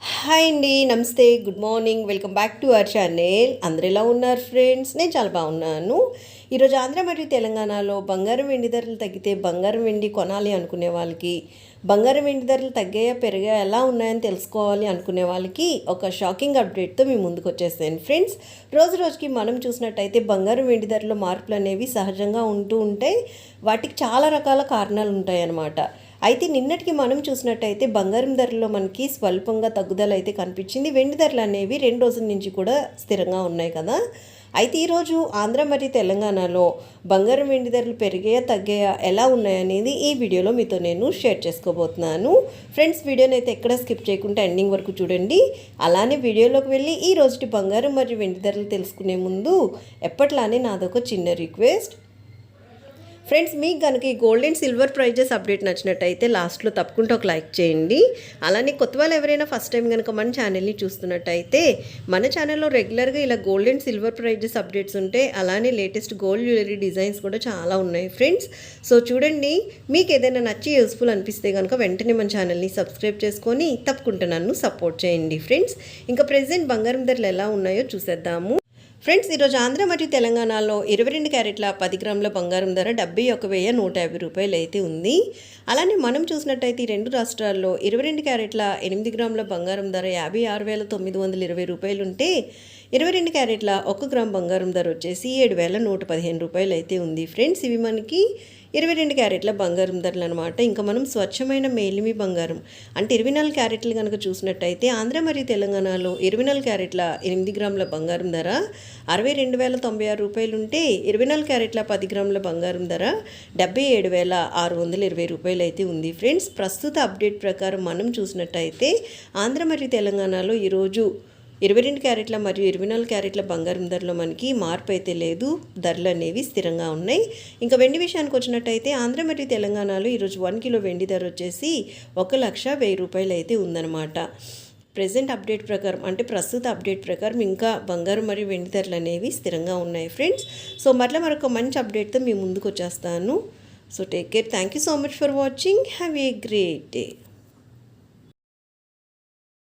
Hi అండి నమస్తే good morning. Welcome back to our channel. అందరు ఎలా ఉన్నారు ఫ్రెండ్స్? నేను చాలా బాగున్నాను. ఈరోజు ఆంధ్ర మరియు తెలంగాణలో బంగారం వెండి ధరలు తగ్గితే బంగారం వెండి కొనాలి అనుకునే వాళ్ళకి బంగారం వెండి ధరలు తగ్గాయా పెరిగా ఎలా ఉన్నాయని తెలుసుకోవాలి అనుకునే వాళ్ళకి ఒక షాకింగ్ అప్డేట్తో మీ ముందుకు వచ్చేసాను ఫ్రెండ్స్ రోజు రోజుకి మనం చూసినట్టయితే బంగారం వెండి ధరల మార్పులు అనేవి సహజంగా ఉంటూ ఉంటాయి. వాటికి చాలా రకాల కారణాలు ఉంటాయి అన్నమాట అయితే నిన్నటికి మనం చూసినట్టయితే బంగారం ధరల్లో మనకి స్వల్పంగా తగ్గుదల అయితే కనిపించింది. వెండి ధరలు అనేవి రెండు రోజుల నుంచి కూడా స్థిరంగా ఉన్నాయి కదా. అయితే ఈరోజు ఆంధ్ర మరియు తెలంగాణలో బంగారం వెండి ధరలు పెరిగాయా తగ్గాయా ఎలా ఉన్నాయనేది ఈ వీడియోలో మీతో నేను షేర్ చేసుకోబోతున్నాను. ఫ్రెండ్స్ వీడియోని అయితే ఎక్కడ స్కిప్ చేయకుండా ఎండింగ్ వరకు చూడండి. అలానే వీడియోలోకి వెళ్ళి ఈ రోజుటి బంగారం మరియు వెండి ధరలు తెలుసుకునే ముందు ఎప్పట్లానే నాదొక చిన్న రిక్వెస్ట్. ఫ్రెండ్స్ మీకు కనుక ఈ gold and silver prizes update నచ్చినట్టయితే లాస్ట్లో తప్పకుండా ఒక లైక్ చేయండి. అలానే కొత్త వాళ్ళు ఎవరైనా ఫస్ట్ టైం కనుక మన ఛానల్ని చూస్తున్నట్టయితే మన ఛానల్లో రెగ్యులర్గా ఇలా gold and silver prizes updates ఉంటాయి అలానే లేటెస్ట్ గోల్డ్ జ్యువెలరీ డిజైన్స్ కూడా చాలా ఉన్నాయి ఫ్రెండ్స్ సో చూడండి మీకు ఏదైనా నచ్చి యూస్ఫుల్ అనిపిస్తే కనుక వెంటనే మన ఛానల్ని సబ్స్క్రైబ్ చేసుకొని తప్పకుండా నన్ను సపోర్ట్ చేయండి ఫ్రెండ్స్ ఇంకా ప్రెసెంట్ బంగారం ధరలు ఎలా ఉన్నాయో చూసేద్దాము. ఫ్రెండ్స్ ఈరోజు ఆంధ్ర మరియు తెలంగాణలో ఇరవై రెండు క్యారెట్ల పది గ్రాముల బంగారం ధర డెబ్బై ఒక వెయ్యి నూట యాభై రూపాయలు అయితే ఉంది. అలానే మనం చూసినట్టయితే ఈ రెండు రాష్ట్రాల్లో ఇరవై రెండు క్యారెట్ల ఎనిమిది గ్రాముల బంగారం ధర యాభై ఆరు వేల తొమ్మిది వందల ఇరవై రూపాయలు ఉంటే ఇరవై రెండు క్యారెట్ల ఒక గ్రామ్ బంగారం ధర వచ్చేసి ఏడు వేల నూట పదిహేను రూపాయలు అయితే ఉంది. ఫ్రెండ్స్ ఇవి మనకి ఇరవై రెండు క్యారెట్ల బంగారం ధరలు అనమాట ఇంకా మనం స్వచ్ఛమైన మేలిమి బంగారం అంటే ఇరవై నాలుగు క్యారెట్లు కనుక చూసినట్టయితే ఆంధ్ర మరియు తెలంగాణలో ఇరవై నాలుగు క్యారెట్ల ఎనిమిది గ్రాముల బంగారం ధర అరవై రెండు వేల తొంభై ఆరు రూపాయలు ఉంటే ఇరవై నాలుగు క్యారెట్ల పది గ్రాముల బంగారం ధర డెబ్బై ఏడు వేల ఆరు వందల ఇరవై రూపాయలు అయితే ఉంది. ఫ్రెండ్స్ ప్రస్తుత అప్డేట్ ప్రకారం మనం చూసినట్టయితే ఆంధ్ర మరియు తెలంగాణలో ఈరోజు ఇరవై రెండు క్యారెట్ల మరియు ఇరవై నాలుగు క్యారెట్ల బంగారం ధరలో మనకి మార్పు అయితే లేదు. ధరలు అనేవి స్థిరంగా ఉన్నాయి. ఇంకా వెండి విషయానికి వచ్చినట్టయితే ఆంధ్ర మరియు తెలంగాణలో ఈరోజు వన్ కిలో వెండి ధర వచ్చేసి ఒక లక్ష వెయ్యి రూపాయలు అయితే ఉందన్నమాట. ప్రజెంట్ అప్డేట్ ప్రకారం అంటే ప్రస్తుత అప్డేట్ ప్రకారం ఇంకా బంగారం మరియు వెండి ధరలు అనేవి స్థిరంగా ఉన్నాయి ఫ్రెండ్స్. సో మరలా మరొక మంచి అప్డేట్తో మీ ముందుకు వచ్చేస్తాను. So take care. Thank you so much for watching. Have a great day.